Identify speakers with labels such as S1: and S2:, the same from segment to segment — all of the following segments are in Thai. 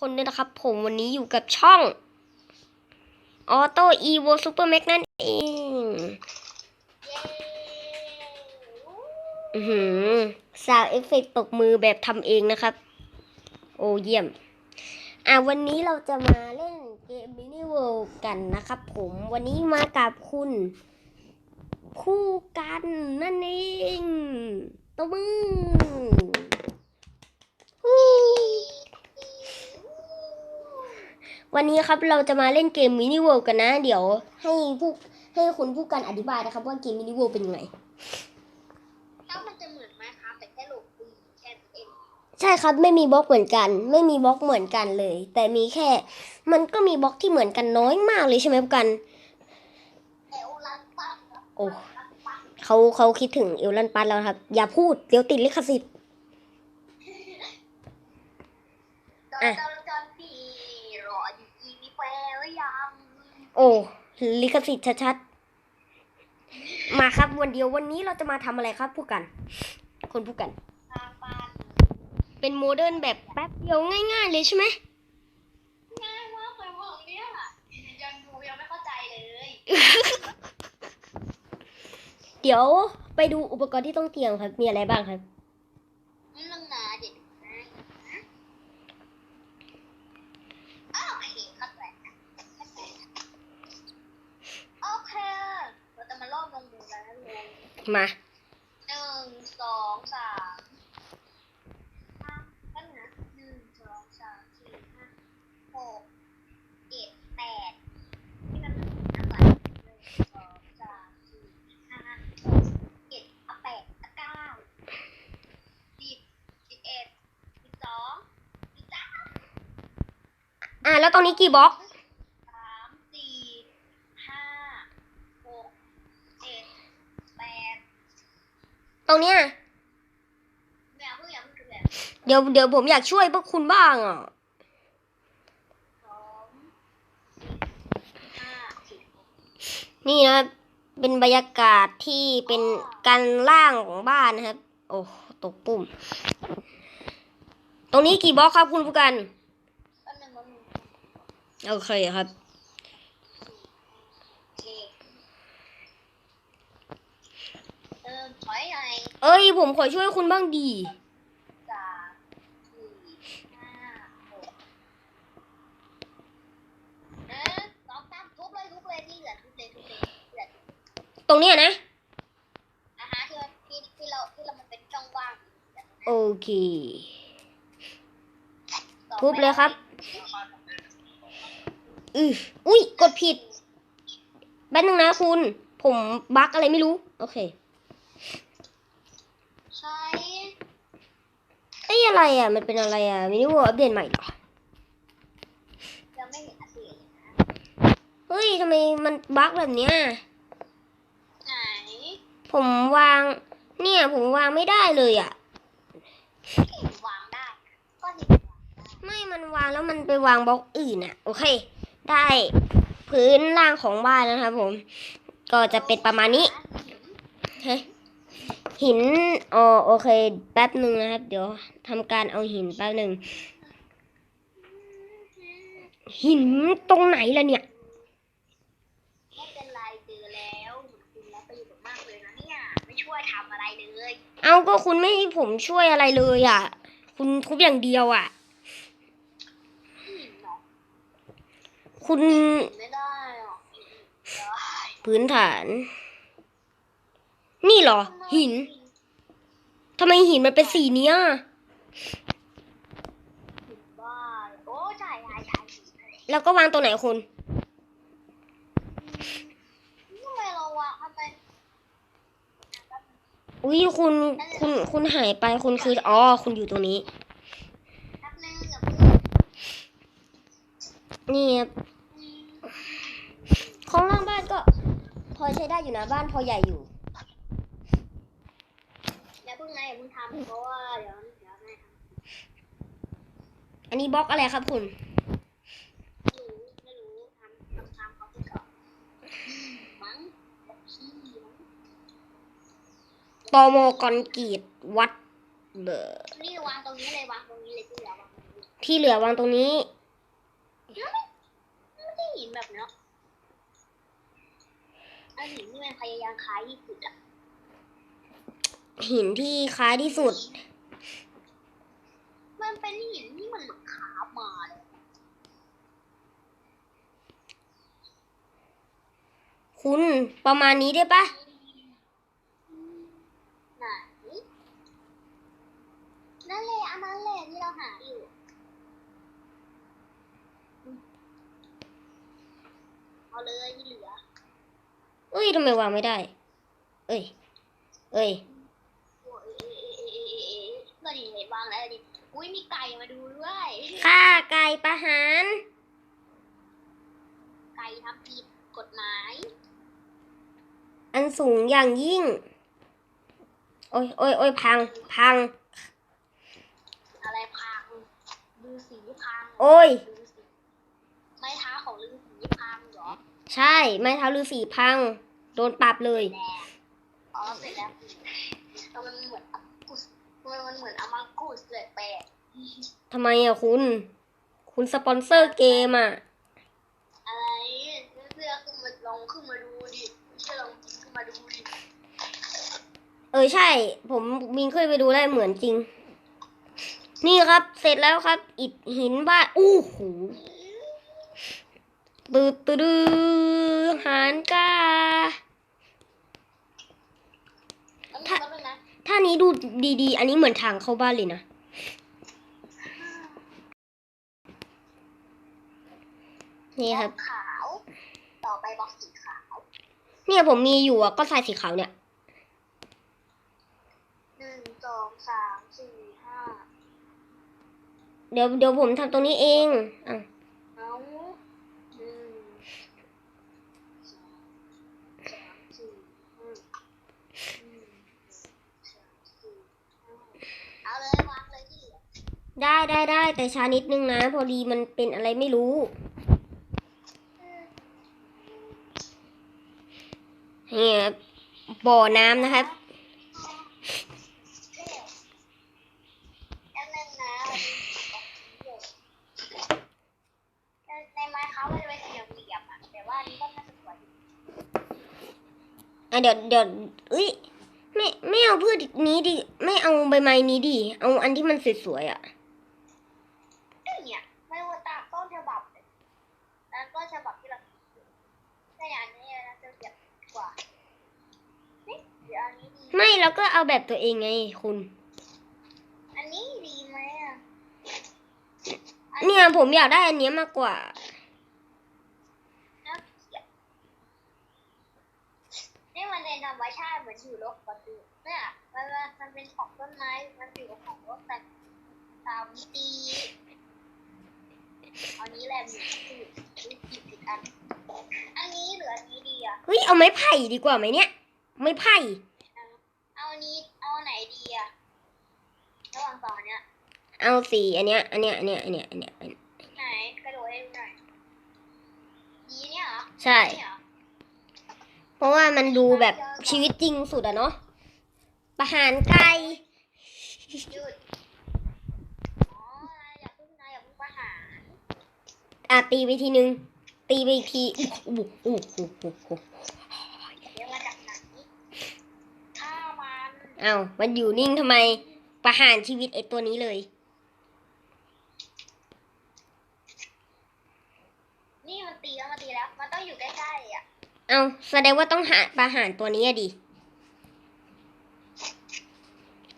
S1: คนด้วยนะครับ ผมวันนี้อยู่กับช่องออโต้อีโวซูเปอร์แม็กนั่นเองอือหือซาวเอฟเฟกตกมือแบบทำเองนะครับ โอ้เยี่ยม อะวันนี้เราจะมาเล่นเกมมินิเวิลด์กันนะครับผมวันนี้มากับคุณคู่กันนั่นเองตัวมือฮู้ วันนี้ครับเราจะมาเล่นเกมมินิเวิลด์กันนะ เดี๋ยวให้ผู้ให้คุณผู้กันอธิบายนะครับ ว่าเกมมินิเวิลด์เป็นยังไง
S2: ถ้ามันจะเหมือนไหมครับแต่แค่โหลดปืนแค่นั้นเอง
S1: ใช่ครับไม่มีบล็อกเหมือนกัน ไม่มีบล็อกเหมือนกันเลย แต่มีแค่ มันก็มีบล็อกที่เหมือนกันน้อยมากเลยใช่ไหมผู้กัน
S2: เอวลันปังครับ
S1: โอ้เขาเขาคิดถึงเอลลันปัสแล้วครับ อย่าพูดเดี๋ยวติดลิขสิทธิ์
S2: จอน
S1: อะ โอ้ลิขสิทธิ์ชัดๆมาครับวันเดียววันนี้เราจะมาทำอะไรครับผู้กัน คนผู้กัน
S2: ทางบ้าน
S1: เป็นโมเดิร์นแบบแป๊บเดียวง่าย ๆ เลยใช่ไหม
S2: ง่ายมากเลยพวกเนี่ยยังดูยังไม่เข้าใจเลย
S1: เดี๋ยวไปดูอุปกรณ์ที่ต้องเตรียมครับ มีอะไรบ้างครับ
S2: นี่นึงนะเด็กนะอ้าวโอเคเข้าใจนะโอเคเราจะมาลอบลงมือกันนะลุง
S1: มา
S2: หนึ่งสองสามห้าตั้งนะหนึ่งสองสามสี่ห้าหกเจ็ดแปดที่มันนับก่อนหนึ่งสองสามสี่ห้าหกเจ็ดเอาแปดเอาเก้าสิบสิบเอ็ดสิบสองสิบสาม
S1: อะแล้วตรงนี้กี่บล็อก
S2: สามสี่ห้าหกเจ็ดแปด
S1: ตรงเนี้ย
S2: ไม่เอาเพิ่งอย่าเพิ่งคือแบบ
S1: เดี๋ยวเดี๋ยวผมอยากช่วยพวกคุณบ้างอะนี่นะครับ เป็นบรรยากาศที่เป็นการล่างของบ้านนะครับ โอ้ตกปุ่ม ตรงนี้กี่บล็อกครับคุณผู้กัน
S2: แป๊บนึงแป๊บนึง
S1: โอเคครับ
S2: เคเติมถอยหน่อย
S1: เอ้ยผมขอช่วยคุณบ้างดี
S2: สามสี่ห้าหกเอ๊ะสองสามทุบเลยทุบเลยที่เหลือทุบเลยทุบเลยเหลือ
S1: ตรงเนี้ยนะ
S2: อาหารที่มันที่ที่เราที่เรามันเป็นช่องว่างแบบนั้น
S1: โอเค
S2: ต่อไป
S1: ทุบเลยครับ อืออุ้ยกดผิด แป๊บนึงนะคุณ ผมบั๊กอะไรไม่รู้ โอเค
S2: ใช้
S1: เอ้ยอะไรอะ มันเป็นอะไรอะมินิวอัปเดตใหม่เหรอ
S2: ยังไม่เห็นอาเซียนเลยนะ
S1: เฮ้ยทำไมมันบั๊กแบบเนี้ย
S2: ไหน
S1: ผมวาง เนี่ย ผมวางไม่ได้เลยอะ
S2: วางได้ ก็เห็นวางได้
S1: ไม่มันวางแล้วมันไปวางบล็อกอื่นอะ โอเค ได้พื้นล่างของบ้านนะครับผม ก็จะเป็นประมาณนี้เฮ้ยหินอ๋อโอเค แป๊บหนึ่งนะครับ เดี๋ยวทำการเอาหินแป๊บหนึ่งหินตรงไหนล่ะเนี่ย
S2: ไม่เป็นไรเจอแล้วคุณแล้วประโยชน์มากเลยนะเนี่ย ไม่ ช่วยทำอะไรเลย
S1: เอาก็คุณไม่ให้ผมช่วยอะไรเลยอะ คุณทุบอย่างเดียวอะ
S2: หินเนาะ
S1: คุณ
S2: ไม่ได้หรอกได้
S1: พื้นฐาน นี่เหรอ หินทำไมหินมันเป็นสีเนี้ย
S2: หินบ้าโอ้ใช่ใช่ใช่หินอะไร
S1: แล้วก็วางตรงไหนคุณ
S2: ทำไมเราวางทำไม
S1: อุ้ยคุณคุณคุณหายไปคุณคืออ๋อคุณอยู่ตรงนี้
S2: แป๊บนึงอย่าเพิ่ง
S1: นี่ครับของล่างบ้านก็ พอใช้ได้อยู่นะบ้านพอใหญ่อยู่
S2: อย่าเพิ่งไงอย่าเพิ่งทำเพราะว่าเดี๋ยวเดี๋ยวแม่ท
S1: อันนี้บล็อกอะไรครับคุณำ
S2: ไม่รู้ไม่รู้ทำทำตามเขาไปก่อนมั้งแบบขี้มั้ง
S1: ตอมอกอนกรีดวัดเบอร์
S2: นี่วางตรงนี้เลยวางตรงนี้เลยที่เหลือวางตรงนี้
S1: ที่เหลือวางตรงนี้
S2: ไม่ได้หินแบบเนี้ยอันหินที่มันพยายามคล้ายที่สุดอะ
S1: หินที่คล้ายที่สุด
S2: มันเป็นหินที่มันเหมือนขาบมาเลย
S1: คุณประมาณนี้ได้ปะ
S2: ไหน นั่นแหละอันนั้นแหละที่เราหาอยู่ เอาเลยที่เหลือ
S1: เอ้ยทำไมวางไม่ได้ เอ้ย เอ้ย
S2: โอ้ยเอ๊ะเอ๊ะเอ๊ะเอ๊ะเอ๊ะก็ดีเห็นวางแล้วดิ อุ้ยมีไก่มาดูด้วย
S1: ฆ่าไก่ประหาร
S2: ไก่ทำผิดกฎหมาย
S1: อันสูงอย่างยิ่ง โอ้ยโอ้ยโอ้ยพัง พัง
S2: อะไร พังลือสีพัง
S1: โอ้ย
S2: ลือสีไม้เท้าของลือสีพังเหรอ
S1: ใช่ ไม้เท้าฤาษีพัง โดนปรับเลย
S2: แน่อ๋อเสร็จแล้วทำไมมันเหมือนอัมกุสทำไมมันเหมือนอามังกุสเลยแปลก
S1: ทำไมอะคุณ คุณสปอนเซอร์เกมอะ
S2: อะไรเสื้อขึ้นมาลองขึ้นมาดูดิไม่ใช่ลองจิกขึ้นมาดูดิ
S1: เออใช่ ผมมินเคยไปดูได้เหมือนจริง นี่ครับเสร็จแล้วครับ อิฐหินบ้านอู้หูตืดตืดหานกา
S2: แล้ว
S1: ถ้าถ้านี้ดูดีๆ อันนี้เหมือนทางเข้าบ้านเลยนะ นี่ครับ
S2: ขาวต่อไปบล็อกสีขาว
S1: เนี่ยผมมีอยู่อะก็ทรายสีขาวเนี่ย
S2: หนึ่งสองสาม
S1: เดี๋ยวเดี๋ยวผมทำตรงนี้เองอะ
S2: หนึ่งสองสามสี่ห้า
S1: ได้ได้ได้แต่ช้านิดนึงนะ พอดีมันเป็นอะไรไม่รู้ เนี่ครับบ่อน้ำนะครับ
S2: นึงนะในไม้เขามันเป็นเหลี่ยมเหลี่ยมๆอะแต่ว่าอันนี้ก็น่าจะสวยอยู่
S1: อะ เดี๋ยวเดี๋ยวเอ้ยไม่ไม่เอาพืชนี้ดิ ไม่เอาใบไม้นี้ดิ เอาอันที่มันสวยๆอะ
S2: เนี่ยไม่ว่าตามต้นฉบับเลยแล้วต้นฉบับที่เราแต่อันนี้นะจะเก็บกว่าเฮ้ยเดี๋ยวอันนี้ดี
S1: ไม่แล้วก็เอาแบบตัวเองไงคุณ
S2: อันนี้ดีไหมอะ
S1: เนี่ยผมอยากได้อันเนี้ยมากกว่า
S2: น่าเกลียดนี่มันเป็นธรรมชาติเหมือนอยู่โลกปกติเนี่ยมันมันมันเป็นของต้นไม้ มันอยู่ของโลกแต่ ตามมิติอันนี้แหละมีผิดผิดผิดอัน อันนี้หรืออันนี้ดีอะ
S1: เฮ้ยเอาไม้ไผ่ดีกว่าไหมเนี่ย ไม้ไผ่
S2: เอาอันนี้เอาอันไหนดีอะระหว่างสองอันเนี้ย
S1: เอาสีอันเนี้ย อันเนี้ย อันเนี้ย อันเนี้ย อันเนี้ยอันเนี้ย
S2: ไหนกระโดดให้ดูหน่อยดีเนี่ยเหรอ
S1: ใช่
S2: นี่เหรอ
S1: เพราะว่ามันดูแบบชีวิตจริงสุดอะเนาะ ประหารไก่
S2: หยุดอ๋อนายอย่าเพิ่งนายอย่าเพิ่งประหาร
S1: อะตีไปทีนึง ตีไปอีกทีอู้อู้อู้อู้อู้
S2: เดี๋ยวมาจากไหนฆ่ามัน
S1: เอามันอยู่นิ่งทำไม ประหารชีวิตไอตัวนี้เลย
S2: นี่มันตีแล้วมันตีแล้ว มันต้องอยู่ใกล้ๆอะ
S1: เอาแสดงว่าต้องหาประหารตัวนี้อะดิ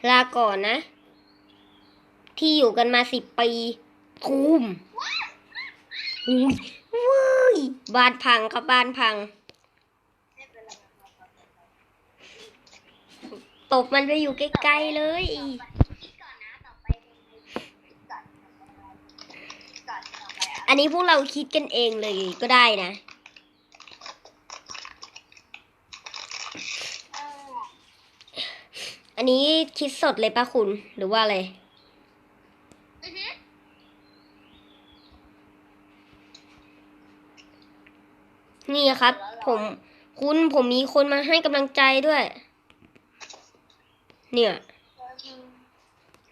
S1: ลาก่อนนะ ที่อยู่กันมาสิบปีทูม อุ้ยว้ยบ้านพังครับบ้านพัง ตบมันไปอยู่ใกล้ๆเลย
S2: อันนี้
S1: พวกเราคิดกันเองเลยก็ได้นะ
S2: ออ
S1: อันนี้คิดสดเลยปะคุณหรือว่าอะไร
S2: อือฮึ
S1: นี่ครับ ผมคุณผมมีคนมาให้กำลังใจด้วย เนี่ย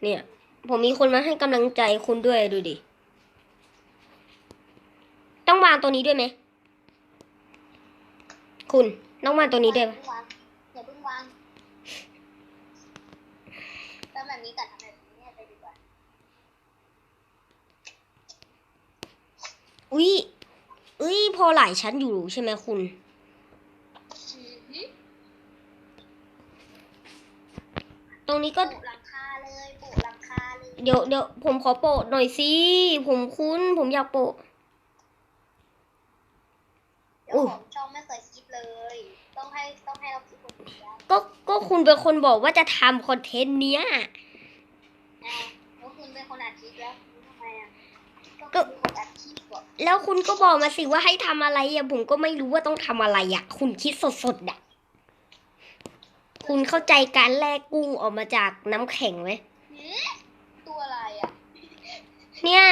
S1: เนี่ย ผมมีคนมาให้กำลังใจคุณด้วยดูดิ ต้องวางตัวนี้ด้วยไหม คุณต้องวางตัวนี้ด้วย
S2: อย่าเพิ่งวางอย่าเพิ่งวางทำแบบนี้ก่อนทำแบบนี้ให้ไปดีกว่า
S1: อุ้ย อุ้ยพอหลายชั้นอยู่ใช่ไหมคุณ
S2: อือหือ
S1: ตรงนี้ก็
S2: ปลูกหลังคาเลยปลูกหลังคาเลย
S1: เดี๋ยวเดี๋ยวผมขอโปะหน่อยสิผมคุ้น ผมอยากโปะ
S2: เดี๋ยว
S1: อู้
S2: ผมช่องไม่เคยคิดเลย ต้องให้ต้องให้เราคิดคนเดียว
S1: ก็ก็คุณเป็นคนบอกว่าจะทำคอนเทนต์เนี้ย
S2: อะแล้วคุณเป็นคนอัดคลิปแล้วคุณทำไมอะ
S1: ก็
S2: ก็คุณเป็นคนอัดคลิปก่อน
S1: แล้วคุณก็บอกมาสิว่าให้ทำอะไรอะผมก็ไม่รู้ว่าต้องทำอะไรอะ คุณคิดสดๆอะ คุณเข้าใจการแลกกุ้งออกมาจากน้ำแข็งไหม
S2: หือตัวอะไรอะ
S1: เนี่ย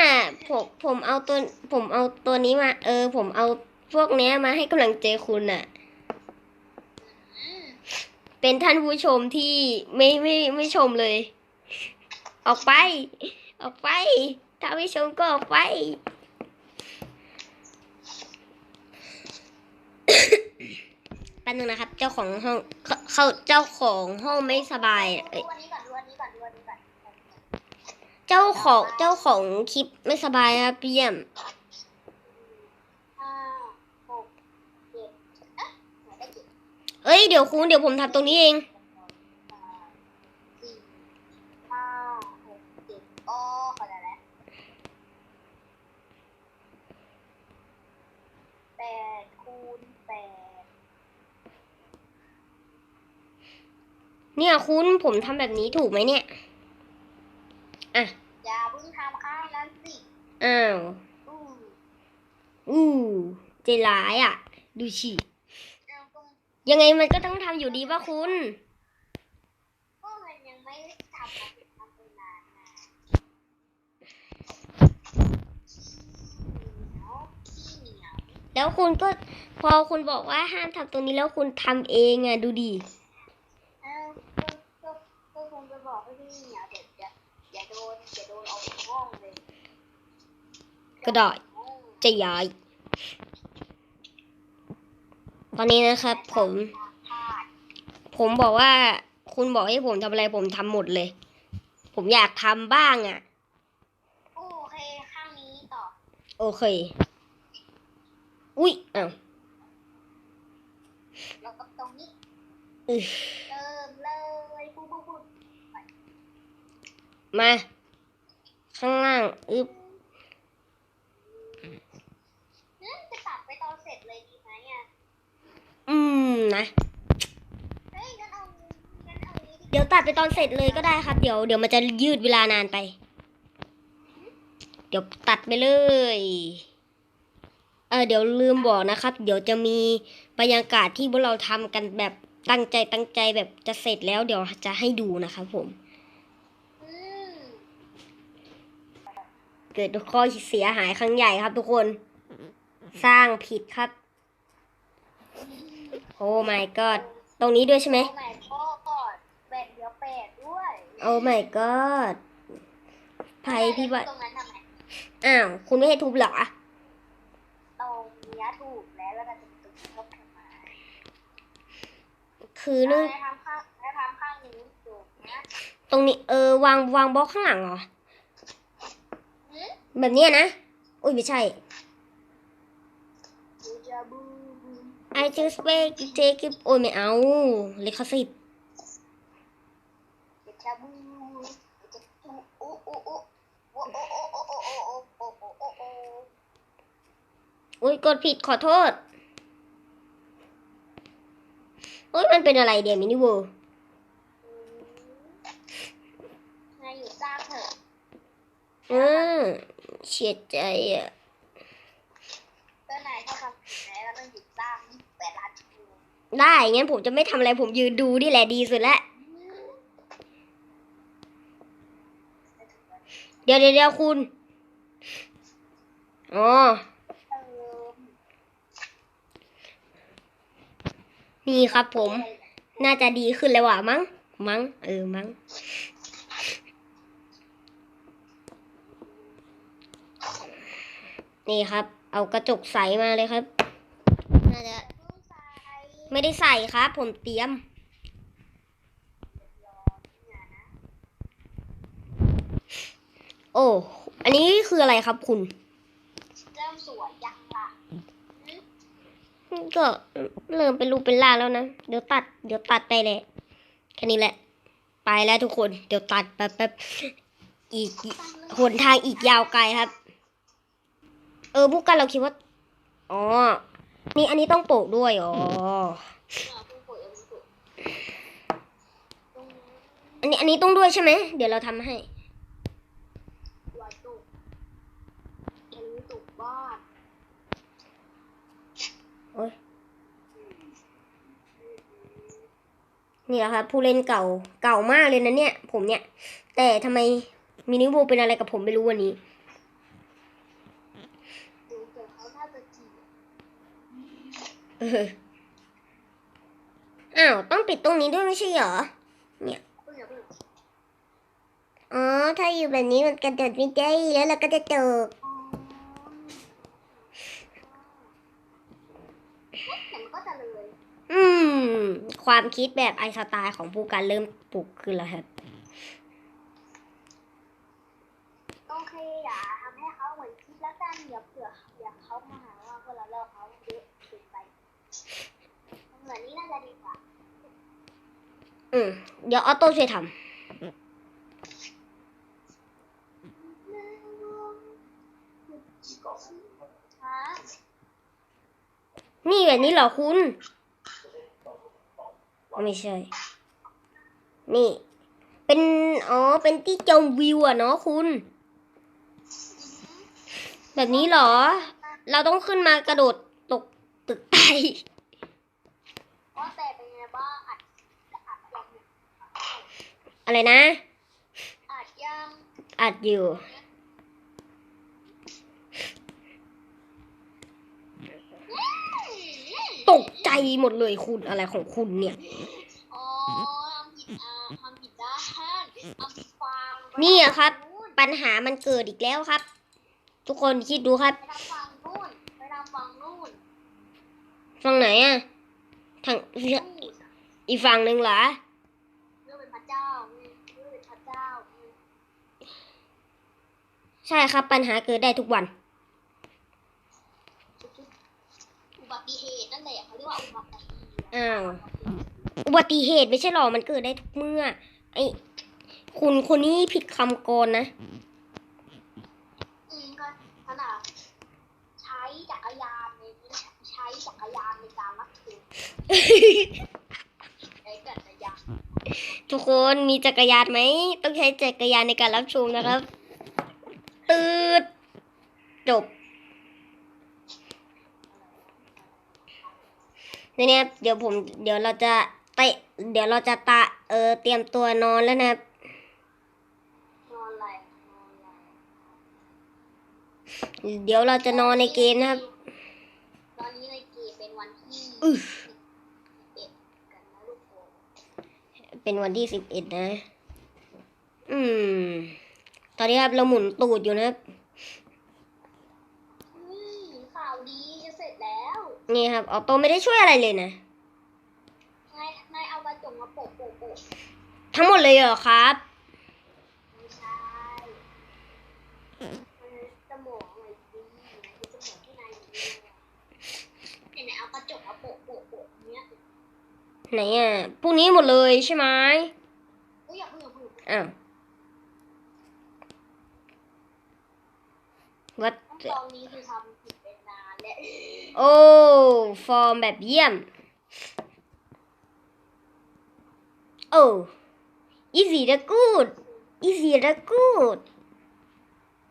S1: ผมผมเอาตัวผมเอาตัวนี้มา เออ ผมเอาพวกเนี้ยมาให้กำลังใจคุณอะ
S2: อืม
S1: เป็นท่านผู้ชมที่ไม่ไม่ไม่ชมเลย ออกไป ออกไป ถ้าไม่ชมก็ออกไป ป๊บนึงนะครับ เจ้าของห้องเขาเจ้าของห้องไม่สบายเยเจ้าของเจ้าของคลิปไม่สบายครับเยี่ยม
S2: เอ้
S1: ยเดี๋ยวคุณเดี๋ยวผมทำตรงนี้เอง
S2: แปด
S1: เนี่ยคุณผมทำแบบนี้ถูกไหมเนี่ย อะ
S2: อย่าเพิ่งทำข้างนั้นสิ
S1: อ้าว
S2: อู้
S1: อู้ใจร้ายอะ ดูฉี
S2: เอาตรง
S1: ยังไงมันก็ต้องทำอยู่ดีป่ะคุณ
S2: ก็มันยังไม่ได้ทำมาถึงทำไปนานนะขี้เหนียวขี้เหนียว
S1: แล้วคุณก็พอคุณบอกว่าห้ามทำตรงนี้แล้วคุณทำเองอะดูดิ
S2: อ้าวก็ก็ก็คงจะ บอกให้พี่เหนียวเดี๋ยวจะอย่าโดนอย่าโดนออกจากห้องเลย
S1: ก็ได้จะย้าย ตอนนี้นะครับ ผม
S2: พลาด
S1: ผมบอกว่า คุณบอกให้ผมทำอะไรผมทำหมดเลย ผมอยากทำบ้างอะ
S2: โอเคข้างนี้ต่อ
S1: โอเค อุ้ยอ้าว
S2: แล้วก็ตรงนี้
S1: อึ
S2: เริ่มเลยปุ๊บปุ๊บปุ๊บ
S1: มา ข้างล่างอึบ
S2: เอ๊ะจะตัดไปตอนเสร็จเลยดีไหมอะ
S1: อืมนะ
S2: เฮ้ยงั้นเอางั้นเอานี้ดี
S1: เดี๋ยวตัดไปตอนเสร็จเลยก็ได้ครับ เดี๋ยวเดี๋ยวมันจะยืดเวลานานไป เดี๋ยวตัดไปเลย เออเดี๋ยวลืมบอกนะครับ เดี๋ยวจะมีบรรยากาศที่พวกเราทำกันแบบตั้งใจตั้งใจแบบจะเสร็จแล้ว เดี๋ยวจะให้ดูนะครับผม
S2: อืม
S1: เกิดข้อเสียหายครั้งใหญ่ครับทุกคน สร้างผิดครับ โอ้ my god ตรงนี้ด้วยใช่ไหม
S2: โอ้ my god แปดเดียวแปดด้วย
S1: โอ้ my god ภัยพิบัติ
S2: ตรงนั้นทำไม
S1: อ้าว คุณไม่ให้ทุบเหรอ
S2: ตรงเนี้ยถูกแล้วแล้วก็จะตึกลบทำไม
S1: คือเนื่อง
S2: แล้วทำข้างแล้วทำข้างนี้ถูกนะ
S1: ตรงนี้เออวางวางบล็อกข้างหลังเหรอ
S2: หืม
S1: แบบนี้นะ อุ้ยไม่ใช่ I just wait to take it โอ้ยไม่เอาเลยข้อสิ
S2: บอุ้
S1: ยกดผิดขอโทษอุ้ยมันเป็นอะไรเดียมินิเวิร์
S2: อ่า
S1: อืม เสียใจอะ
S2: ก็นายถ้าทำไหนแล้วมันหยุดสร้างนี่แปดล้านชั่วโมง
S1: ได้งั้นผมจะไม่ทำอะไรผมยืนดูนี่แหละดีสุดแล้วเดี๋ยวเดี๋ยวเดี๋ยวคุณอ๋อ
S2: เติม
S1: นี่ครับผม น่าจะดีขึ้นเลยว่ะมั้งมั้งเออมั้ง นี่ครับ เอากระจกใสมาเลยครับน่าจะ
S2: เพิ่งใส่
S1: ไม่ได้ใส่ครับ ผมเตรียม
S2: รอเนี่ยนะ
S1: โอ้ อันนี้คืออะไรครับคุณ
S2: เริ่มสวยยังล่ะ
S1: ก็เริ่มเป็นรูปเป็นร่างแล้วนะ เดี๋ยวตัด เดี๋ยวตัดไปแหละแค่นี้แหละ ไปแล้วทุกคน เดี๋ยวตัดแป๊บแป๊บอีกหนทางอีกยาวไกลครับเออพวกกันเราคิดว่า อ๋อ นี่อันนี้ต้องโปะด้วย อ๋อ
S2: อัน
S1: นี้อันนี้ต้องด้วยใช่ไหม เดี๋ยวเราทำให้โอ้ยนี่แหละครับผู้เล่นเก่าเก่ามากเลยนะเนี่ย ผมเนี่ย แต่ทำไมมินิวูเป็นอะไรกับผมไม่รู้วันนี้
S2: ดูเกิดเขาน่าจะจีบ
S1: เอออ้าวต้องปิดตรงนี้ด้วยไม่ใช่เหรอ
S2: เพิ่งอย่าเพิ่ง
S1: อ๋อถ้าอยู่แบบนี้มันกระโดดไม่ได้แล้วเราก็จะตก
S2: อ๋อแต่มันก็จะเลย
S1: อืม ความคิดแบบไอน์สไตล์ของผู้การเริ่มปลุกขึ้นแล้วครับ
S2: โอเคอย่าทำให้เขาเหมือนคิดแล้วกันเดี๋ยวเผื่อเดี๋ยวเขามาหาว่าพวกเราเลิกเขาเยอะเกินไป เหมือนนี้น่าจะดีกว่า
S1: อืม เดี๋ยวออโต้ช่วยท
S2: ฮะำ
S1: นี่แบบนี้เหรอคุณ ไม่ใช่ นี่ เป็น อ๋อ เป็นที่ชมวิวอะเนาะคุณ แบบนี้เหรอ เราต้องขึ้นมากระโดด ตึกไต
S2: ว่าแต่เป็นไงบ้างอัดอัดยัง
S1: อะไรนะ
S2: อัดยัง
S1: อัดอยู่ ตกใจหมดเลยคุณอะไรของคุณเนี่ย
S2: อ๋อทำผิดอ่าทำผิดด้านทำผิดฟัง
S1: นี่อะครับ
S2: ปั
S1: ญหามันเกิดอีกแล้วครับ ทุกคนคิดดูครับ
S2: ไปทำฟังนู่น
S1: ฝั่งไหนอะทาง
S2: นู่น
S1: อีกฝั่งหนึ่งเหรอ
S2: เรื่องเป็นพระเจ้าเนี่ยเรื่องเป็นพระเจ้าเนี่ย
S1: ใช่ครับปัญหาเกิดได้ทุกวัน
S2: อุบัติเหตุนั่นแหละเขาเรียกว่าอุบัติเหตุ
S1: อ้าวอุบัติเหตุไม่ใช่หรอมันเกิดได้ทุกเมื่อไอ้คุณคนนี้ผิดคำกรนะ
S2: อืมก็ขนาดใช้จักรยานในใช้จักรยานในการรับชมใช้จักรยาน
S1: ทุกคนมีจักรยานไหม ต้องใช้จักรยานในการรับชมนะครับ ตืดจบทีเนี้ยเดี๋ยวผมเดี๋ยวเราจะเตะเดี๋ยวเราจะตะเออเตรียมตัวนอนแล้วนะครับ
S2: นอนอะไรนอนอะไร
S1: เดี๋ยวเราจะนอนในเกมนะครับ
S2: ตอนนี้ในเกมเป็นวันที่
S1: อื้อ
S2: เอ็ดกันนะลูกโป่ง
S1: เป็นวันที่สิบเอ็ดนะ อืม ตอนนี้ครับเราหมุนตูดอยู่นะครับ
S2: เฮ้ยข่าวดีจะเสร็จแล้ว
S1: นี่ครับออโต้ไม่ได้ช่วยอะไรเลยนะ
S2: นายนายเอากระจกมาโปะโปะโปะ
S1: ทั้งหมดเลยเหรอครับ
S2: ไม่ใช่มันสมองหน่อยดีนายคือสมองที่นายอยู่เนี่ยไหนๆเอากระจกมาโปะโปะโปะเนี้ย
S1: ไหนอะพวกนี้หมดเลยใช่ไหม
S2: อุ้ยอย่าเพิ่งอย่าเพิ่ง
S1: อ้าววัด
S2: ตอนนี้คือทำผิดเป็นนานและ
S1: โอ้ ฟอร์มแบบเยี่ยม โอ้ easy 的 good easy 的 good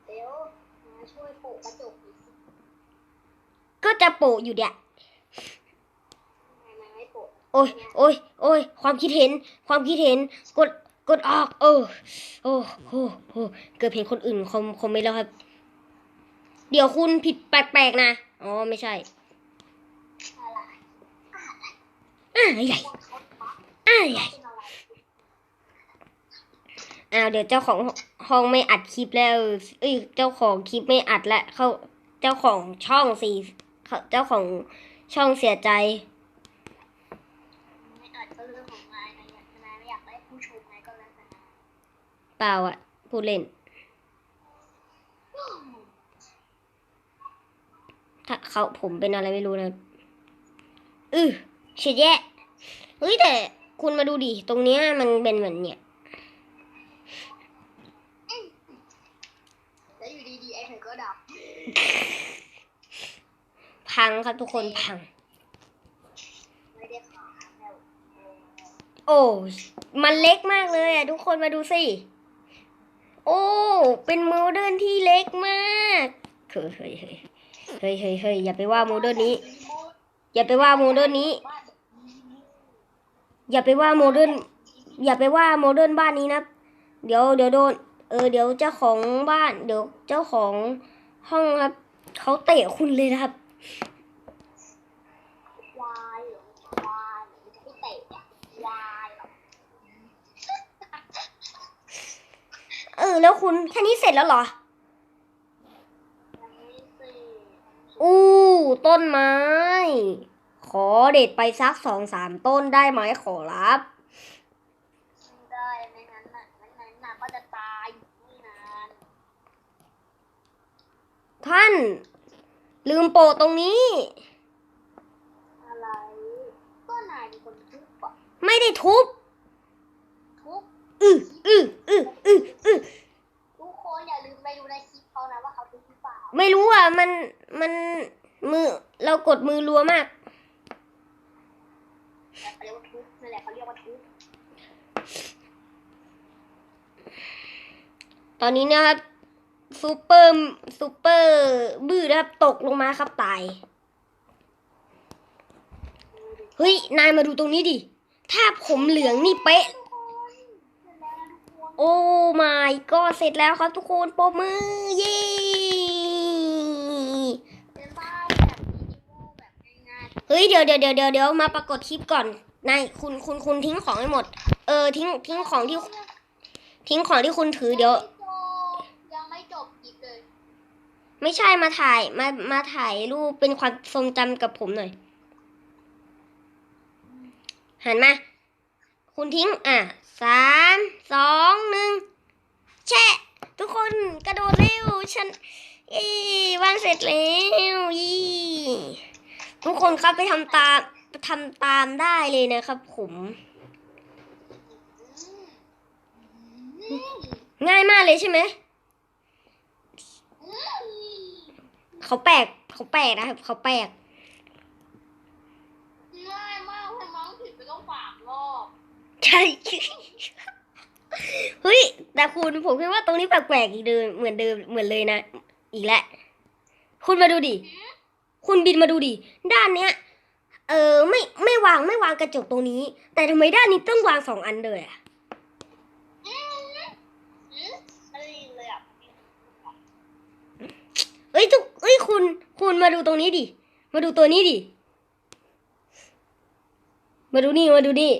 S2: เดี๋ยวมาช่วยโปะกระจกอีกสิ
S1: ก็จะโปะอยู่เดีย
S2: ทำไมมันไม่โปะ
S1: โอ้ยโอ้ยโอ้ยความคิดเห็น ความคิดเห็น กด กดออกเออโอ้โหโหเกิดเห็นคนอื่นคอมคอมไม่แล้วครับ เดี๋ยวคุณผิดแปลกๆนะ อ๋อ ไม่ใช่
S2: อ่า
S1: ใหญ่อ่าใหญ่
S2: อ้า
S1: วเดี๋ยวเจ้าของห้องไม่อัดคลิปแล้ว เอ้ย เจ้าของคลิปไม่อัดแล้วเขาเจ้าของช่องสี่เจ้าของช่องเสียใจ
S2: เป
S1: ล่าอะพูดเล่นถ้าเขาผมเป็นอะไรไม่รู้นะอือเฉียดแย่เฮ้ยแต่คุณมาดูดิ ตรงเนี้ยมันเป็นเหมือนเนี่ย
S2: แล้วอยู่ดีๆไอ้เธอก็ดับ
S1: พังครับทุกคนพัง
S2: ไม่ได้ขาแล้ว
S1: โอ้ มันเล็กมากเลยอะ ทุกคนมาดูสิ โอ้ เป็นโมเดิร์นที่เล็กมากเฮ้ยเฮ้ยเฮ้ยเฮ้ยเฮ้ยอย่าไปว่าโมเดิร์นนี้ อย่าไปว่าโมเดิร์นนี้ อย่าไปว่าโมเดิร์นอย่าไปว่าโมเดิร์นบ้านนี้นะ เดี๋ยวเดี๋ยวโดน เออ เดี๋ยวเจ้าของบ้าน เดี๋ยวเจ้าของห้องครับเขาเตะคุณเลยนะครับ
S2: ควายเหรอควายเหรอมันจะไม่เตะอะควายเหรอ
S1: เออแล้วคุณแค่นี้เสร็จแล้วเหรอ
S2: ยังไม่เสร็จ
S1: อู้ต้นไม้ ขอเด็ดไปสักสองสามต้นได้ไหมขอรับ
S2: ไม่ได้ไม่งั้นน่ะไม่งั้นน่ะก็จะตายอยู่ไม่นาน
S1: ท่าน ลืมโปะตรงนี้
S2: อะไรก็นายเป็นคนทุบอะ
S1: ไม่ได้ทุบ
S2: ทุบ
S1: อืออืออืออืออือ
S2: ทุก คนอย่าลืมไปดูในคลิปเขานะว่าเขาทุบหรือเปล่า
S1: ไม่รู้อะมันมันมือเรากดมือรัวมาก
S2: แต่เขาเรียกว่าทุบนั่นแหละเขาเรียกว่าทุบ
S1: ตอนนี้นะครับซูเปอร์ซูเปอร์บื้อนะครับตกลงมาครับตาย เฮ้ย นายมาดูตรงนี้ดิ ถ้าผมเหลืองนี่เป๊ะ โอ้ my ก็เสร็จแล้วครับทุกคนปรบมือเย้
S2: เป็นบ้านแบบมินิมอลแบบง่าย
S1: เฮ้ยเดี๋ยวเดี๋ยวเดี๋ยวเดี๋ยวเดี๋ยวมาปรากฏคลิปก่อนนายคุณคุณคุณทิ้งของให้หมด เออทิ้งทิ้งของที่ ทิ้งของที่คุณถือ
S2: ๆ
S1: เดี๋ยว
S2: ยังไม่จบคลิปเลย
S1: ไม่ใช่มาถ่ายมามาถ่ายรูปเป็นความทรงจำกับผมหน่อยหันมา คุณทิ้ง อะ สามสองหนึ่งแชะทุกคนกระโดดเร็วฉันเย้วางเสร็จแล้วยี่ทุกคนครับไปทำตามทำตามได้เลยนะครับผมง่ายมากเลยใช่ไหม
S2: อืม
S1: เขาแปลกเขาแปลกนะครับเขาแปลก
S2: ง่ายมากเลยมั้งผิดไปต้องฝากรอบ
S1: ใช่ เฮ้ย แต่คุณผมคิดว่าตรงนี้แปลกๆอีกเดิมเหมือนเดิมเหมือนเลยนะ อีกแล้วคุณมาดูดิ คุณบินมาดูดิ ด้านเนี้ย เออไม่ไม่วางไม่วางกระจกตรงนี้ แต่ทำไมด้านนี้ต้องวางสองอันเลยอะ
S2: อืมอืมไม่ได้ยินเอะ
S1: เอ้ยทุกเอ้ยคุณคุณมาดูตรงนี้ดิ มาดูตัวนี้ดิ มาดูนี่มาดูนี่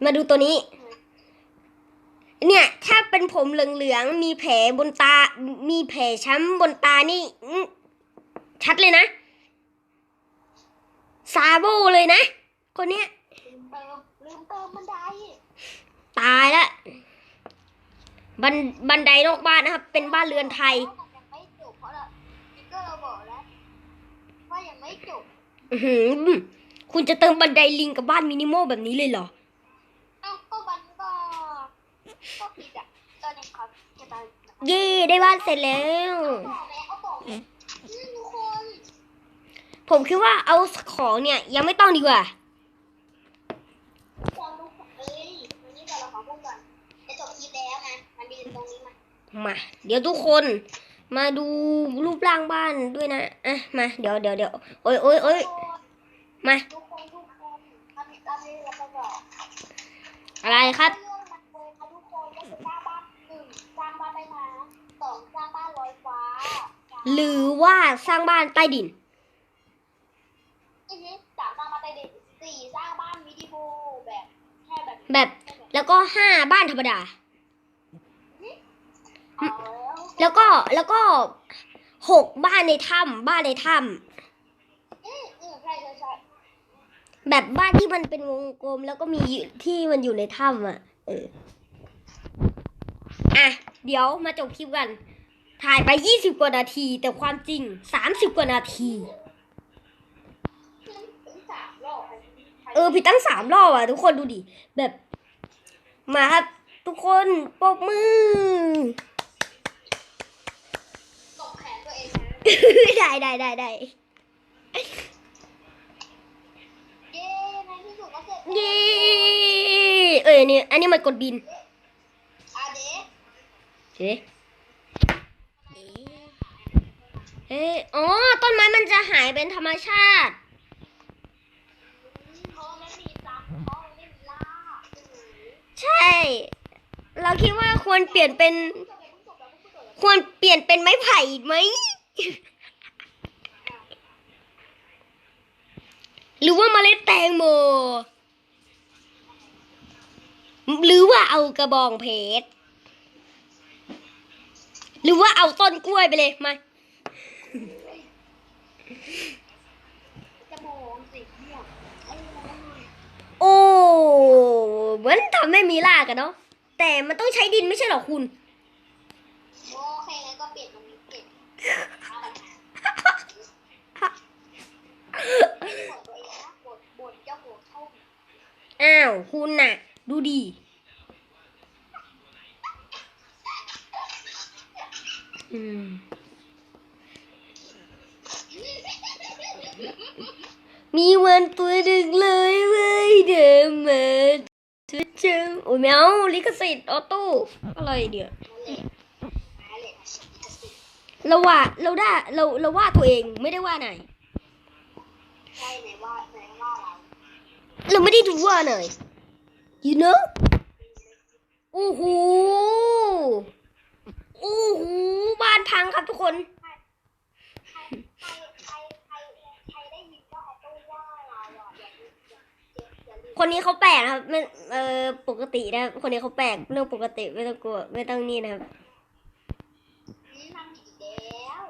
S2: ม
S1: มาดูตัวนี้ เนี่ย ถ้าเป็นผมเหลืองๆ มีแผลบนตา มีแผลช้ำบนตานี่อื้อชัดเลยนะ ซาโบเลยนะ คนเนี้ย
S2: ลืมเติมลืมเติมบันได
S1: ตายละบันบันไดนอกบ้านนะครับ เป็นบ้านเรือนไทย
S2: มันยังไม่จบเพราะเราพิกเกอร์เราบอกแล้วว่ายังไม่จบ
S1: อื้อหือคุณจะเติมบันไดลิงกับบ้านมินิมอลแบบนี้เลยเหรอ
S2: เอ้าก็บันก็ ก็ผิดอะตอนนี้ครับจะตาย
S1: เย่ได้บ้านเสร็จแล้ว
S2: บอกแล้วเอาบอกแล้วอืมทุกคน
S1: ผมคิดว่าเอาของเนี่ย ยังไม่ต้องดีกว่า
S2: ความรู้เอ้ยวันนี้เดี๋ยวเราขอพูดก่อนจะจบคลิปแล้วนะมันยืนตรงนี้มา
S1: มา เดี๋ยวทุกคนมาดูรูปร่างบ้านด้วยนะอะมาเดี๋ยวเดี๋ยวเดี๋ยวโอ้ยโอ้ยโอ้ยมา
S2: ทุกคนทุกคนทำตามนี้แล้วก็บอก
S1: อะไรครับ
S2: เรื่องมั หรือ
S1: ว่าสร้างบ้านใต้ดิน
S2: อือฮึสามสร้างบ้านใต้ดินสี่สร้างบ้านวิดีโอแบบแค่แบบ
S1: แบบแล้วก็ห้าบ้านธรรมดา
S2: เอาแล้ว
S1: แล้วก็แล้วก็หกบ้านในถ้ำบ้านในถ้
S2: อืมอืมใช่ใช่ใช่ำ
S1: แบบบ้านที่มันเป็นวงกลมแล้วก็มีที่มันอยู่ในถ้ำอะ เออ อะ เดี๋ยวมาจบคลิปกัน ถ่ายไปยี่สิบกว่านาที แต่ความจริงสามสิบกว่านาที
S2: ถึงสามรอบ
S1: เออผิดตั้งสามรอบอะ ทุกคนดูดิ แบบ มาครับ ทุกคนปรบมือ
S2: ตบแขนตัวเองนะ
S1: ได้ได้ได้ได้
S2: เย้ในที่สุดก็เสร็จ
S1: เย้เออเนี่ยอันนี้มันกดบิน
S2: อาเดะ
S1: เอ๊ะอ๋อ ต้นไม้มันจะหายเป็นธรรมชาติใช่ เราคิดว่าควรเปลี่ยนเป็น ควรเปลี่ยนเป็นไม้ไผ่ไหม หรือว่าเมล็ดแตงโม หรือว่าเอากระบองเพชร หรือว่าเอาต้นกล้วยไปเลยมา โอ้เหมือนทำไม่มีรากอะเนาะแต่มันต้องใช้ดินไม่ใช่เหรอคุณ
S2: โอเคงั้นก็เปลี่ยนตรงนี้เปลี่ยนเอาปัญหาไม่ได้บ่นตัวเองนะบ่นบ่นเจ้าหัวเข้า
S1: อ้าวคุณน่ะ ดูดีอืม มีวันตัวหนึ่งเลยเว้ยเดิมมาทุกเช้าโอ้ยแมวลิขสิทธิ์ออโต้อะไรเดี๋ยวเราว่าเราได้เราเราว่าตัวเองไม่ได้ว่าไหน
S2: เรา
S1: เราไม่ได้ดูว่าไหน you know โอ้โหโอ้โหบ้านพังครับทุกคน
S2: ใครใครใครใครใครได้ยินว่าออโต้ว่าเราอะอย่าลืมอย่าอย่าลืม
S1: คนนี้เขาแปลกนะครับไม่เออปกตินะครับคนนี้เขาแปลกเรื่องปกติไม่ต้องกลัวไม่ต้องนี่นะครับ
S2: อืมทำผิดอีกแล้ว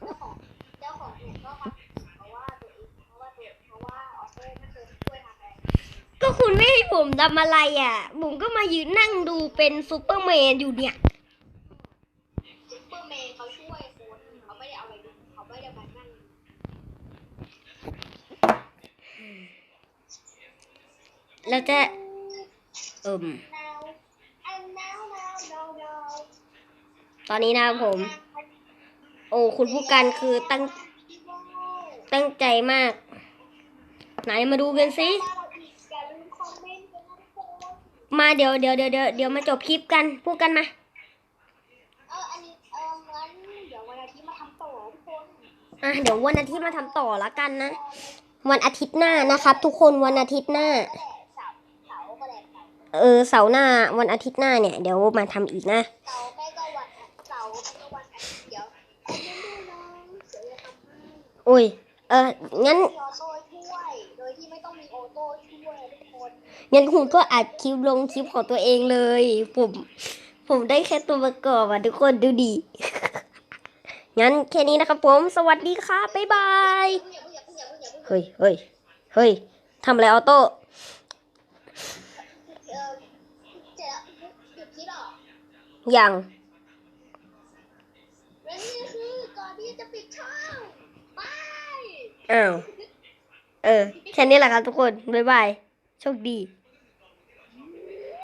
S2: เจ้าของเจ้าของเนี่ยก็มาเพราะว่าตัวเองเพราะว่าตัวเพราะว่าออโต้ไม่เคยช่วยทำอะไร
S1: ก็คุณไม่ให้ผมทำอะไรอะผมก็มายืนนั่งดูเป็นซูเปอร์แมนอยู่เนี่ย
S2: ซุปเปอร์แมนเขาช่วยคนเขาไม่ได้เอาอะไรดูเขาไม่ได้มานั่ง
S1: เราจะเอิ่มตอนนี้นะครับผม โอ้ คุณผู้การคือตั้ง ตั้งใจมาก ไหนมาดูกันสิ
S2: มคอมเมนต์กันนะทุกคน
S1: มาเดี๋ยวเดี๋ยวเดี๋ยวเดี๋ยวเดี๋ยวมาจบคลิปกันพูดกันมา
S2: เอออันนี้เอองั้นเดี๋ยววันอาทิตย์มาทำต่อทุกคน
S1: อะเดี๋ยววันอาทิตย์มาทำต่อละกันนะ วันอาทิตย์หน้านะครับ ทุกคนวันอาทิตย์หน้า
S2: เอ
S1: อเสาร์หน้าวันอาทิตย์หน้าเนี่ย เดี๋ยวมาทำอีกนะ
S2: เสาใกล้ก็วันเสาใกล้ก็วันเดี๋ยวเอาเรื่องดูนะเสือจะทำให้
S1: โอ้ย เอองั้น
S2: มีออโต้ช่วย โดยที่ไม่ต้องมีออโต้ช่วยทุกคน
S1: งั้นคุณก็อัดคลิปลงคลิปของตัวเองเลย ผม ผมได้แค่ตัวประกอบอะทุกคนดูดี งั้นแค่นี้นะครับผม สวัสดีค่ะบ๊ายบาย
S2: อย่าเพิ่งอย่าเพิ่งอย่าเพิ่งอย่าเพิ่ง
S1: เฮ้ยเฮ้ยเฮ้ยทำอะไรออโต้
S2: เออเสร็จแล้วหยุดคิดหรอ
S1: ยัง
S2: และนี่คือก่อนที่จะปิดช่องบาย
S1: อ้าว เออ แค่นี้แหละครับทุกคน บ๊ายบาย โชคดี